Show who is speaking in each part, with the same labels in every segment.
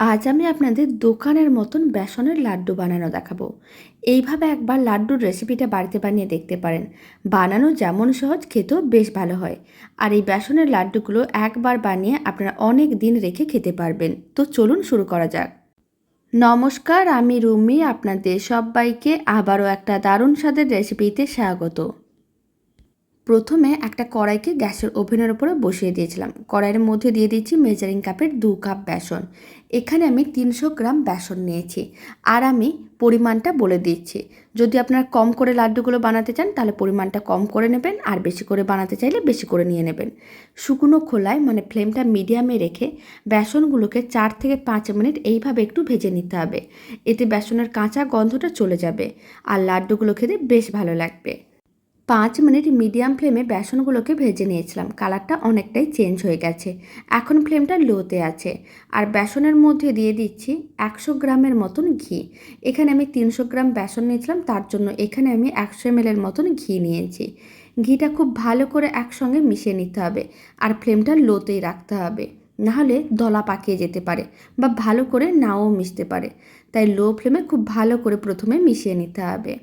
Speaker 1: আজ আমি আপনাদের দোকানের মতন বেসনের লাড্ডু বানানো দেখাবো। এইভাবে একবার লাড্ডুর রেসিপিটা বাড়িতে বানিয়ে দেখতে পারেন। বানানো যেমন সহজ, খেতেও বেশ ভালো হয়। আর এই বেসনের লাড্ডুগুলো একবার বানিয়ে আপনারা অনেক দিন রেখে খেতে পারবেন। তো চলুন শুরু করা যাক। নমস্কার, আমি রুমি, আপনাদের সবাইকে আবারও একটা দারুণ স্বাদের রেসিপিতে স্বাগত। প্রথমে একটা কড়াইকে গ্যাসের ওভেনের উপরে বসিয়ে দিয়েছিলাম। কড়াইয়ের মধ্যে দিয়ে দিচ্ছি মেজারিং কাপের দু কাপ বেসন। এখানে আমি তিনশো গ্রাম বেসন নিয়েছি আর আমি পরিমাণটা বলে দিচ্ছি। যদি আপনারা কম করে লাড্ডুগুলো বানাতে চান, তাহলে পরিমাণটা কম করে নেবেন আর বেশি করে বানাতে চাইলে বেশি করে নিয়ে নেবেন। শুকনো খোলায় মানে ফ্লেমটা মিডিয়ামে রেখে বেসনগুলোকে চার থেকে পাঁচ মিনিট এইভাবে একটু ভেজে নিতে হবে। এতে বেসনের কাঁচা গন্ধটা চলে যাবে আর লাড্ডুগুলো খেতে বেশ ভালো লাগবে। পাঁচ মিনিট মিডিয়াম ফ্লেমে বেসনগুলোকে ভেজে নিয়েছিলাম। কালারটা অনেকটাই চেঞ্জ হয়ে গেছে। এখন ফ্লেমটা লোতে আছে। আর বেসনের মধ্যে দিয়ে দিচ্ছি একশো গ্রামের মতন ঘি। এখানে আমি তিনশো গ্রাম বেসন নিয়েছিলাম, তার জন্য এখানে আমি একশো এমএলের মতন ঘি নিয়েছি। ঘিটা খুব ভালো করে একসঙ্গে মিশিয়ে নিতে হবে আর ফ্লেমটা লোতেই রাখতে হবে। নাহলে দলা পাকিয়ে যেতে পারে বা ভালো করে নাও মিশতে পারে। তাই লো ফ্লেমে খুব ভালো করে প্রথমে মিশিয়ে নিতে হবে।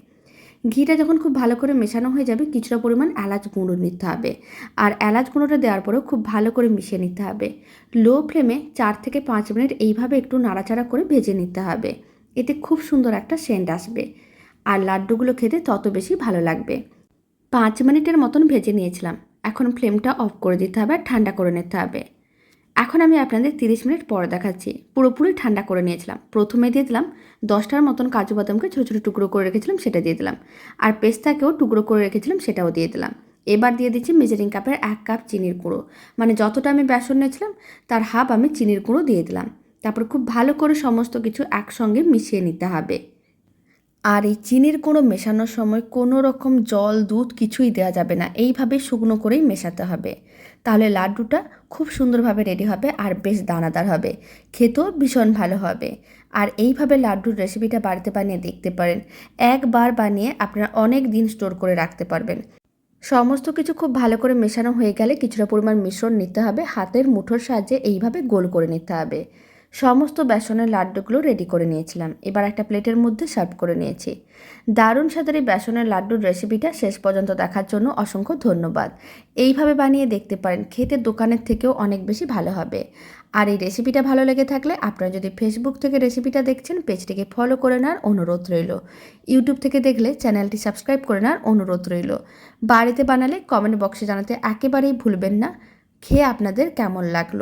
Speaker 1: ঘিটা যখন খুব ভালো করে মেশানো হয়ে যাবে, কিছুটা পরিমাণ এলাচ গুঁড়ো নিতে হবে। আর এলাচ গুঁড়োটা দেওয়ার পরেও খুব ভালো করে মিশিয়ে নিতে হবে। লো ফ্লেমে চার থেকে পাঁচ মিনিট এইভাবে একটু নাড়াচাড়া করে ভেজে নিতে হবে। এতে খুব সুন্দর একটা সেন্ট আসবে। আর লাড্ডুগুলো খেতে তত বেশি ভালো লাগবে। পাঁচ মিনিটের মতন ভেজে নিয়েছিলাম। এখন ফ্লেমটা অফ করে দিতে হবে আর ঠান্ডা করে নিতে হবে। এখন আমি আপনাদের তিরিশ মিনিট পরে দেখাচ্ছি। পুরোপুরি ঠান্ডা করে নিয়েছিলাম। প্রথমে দিয়ে দিলাম দশটার মতন কাজু বাদামকে ছোটো ছোটো টুকরো করে রেখেছিলাম, সেটা দিয়ে দিলাম। আর পেস্তাকেও টুকরো করে রেখেছিলাম, সেটাও দিয়ে দিলাম। এবার দিয়ে দিচ্ছি মেজারিং কাপের এক কাপ চিনির গুঁড়ো। মানে যতটা আমি বেসন নিয়েছিলাম, তার হাফ আমি চিনির গুঁড়ো দিয়ে দিলাম। তারপর খুব ভালো করে সমস্ত কিছু একসঙ্গে মিশিয়ে নিতে হবে। আর এই চিনির গুঁড়ো মেশানোর সময় কোনো রকম জল, দুধ কিছুই দেওয়া যাবে না। এইভাবে শুকনো করেই মেশাতে হবে। তাহলে লাড্ডুটা খুব সুন্দরভাবে রেডি হবে আর বেশ দানাদার হবে। খেতেও ভীষণ ভালো হবে। আর এইভাবে লাড্ডুর রেসিপিটা বাড়িতে বানিয়ে দেখতে পারেন। একবার বানিয়ে আপনারা অনেক দিন স্টোর করে রাখতে পারবেন। সমস্ত কিছু খুব ভালো করে মেশানো হয়ে গেলে কিছুটা পরিমাণ মিশ্রণ নিতে হবে। হাতের মুঠোর সাহায্যে এইভাবে গোল করে নিতে হবে। সমস্ত বেসনের লাড্ডুগুলো রেডি করে নিয়েছিলাম। এবার একটা প্লেটের মধ্যে সার্ভ করে নিয়েছি। দারুণ স্বাদের এই বেসনের লাড্ডুর রেসিপিটা শেষ পর্যন্ত দেখার জন্য অসংখ্য ধন্যবাদ। এইভাবে বানিয়ে দেখতে পারেন, খেতে দোকানের থেকেও অনেক বেশি ভালো হবে। আর এই রেসিপিটা ভালো লেগে থাকলে আপনারা যদি ফেসবুক থেকে রেসিপিটা দেখছেন, পেজটিকে ফলো করে নেওয়ার অনুরোধ রইল। ইউটিউব থেকে দেখলে চ্যানেলটি সাবস্ক্রাইব করে নেওয়ার অনুরোধ রইল। বাড়িতে বানালে কমেন্ট বক্সে জানাতে একেবারেই ভুলবেন না। খেয়ে আপনাদের কেমন লাগল?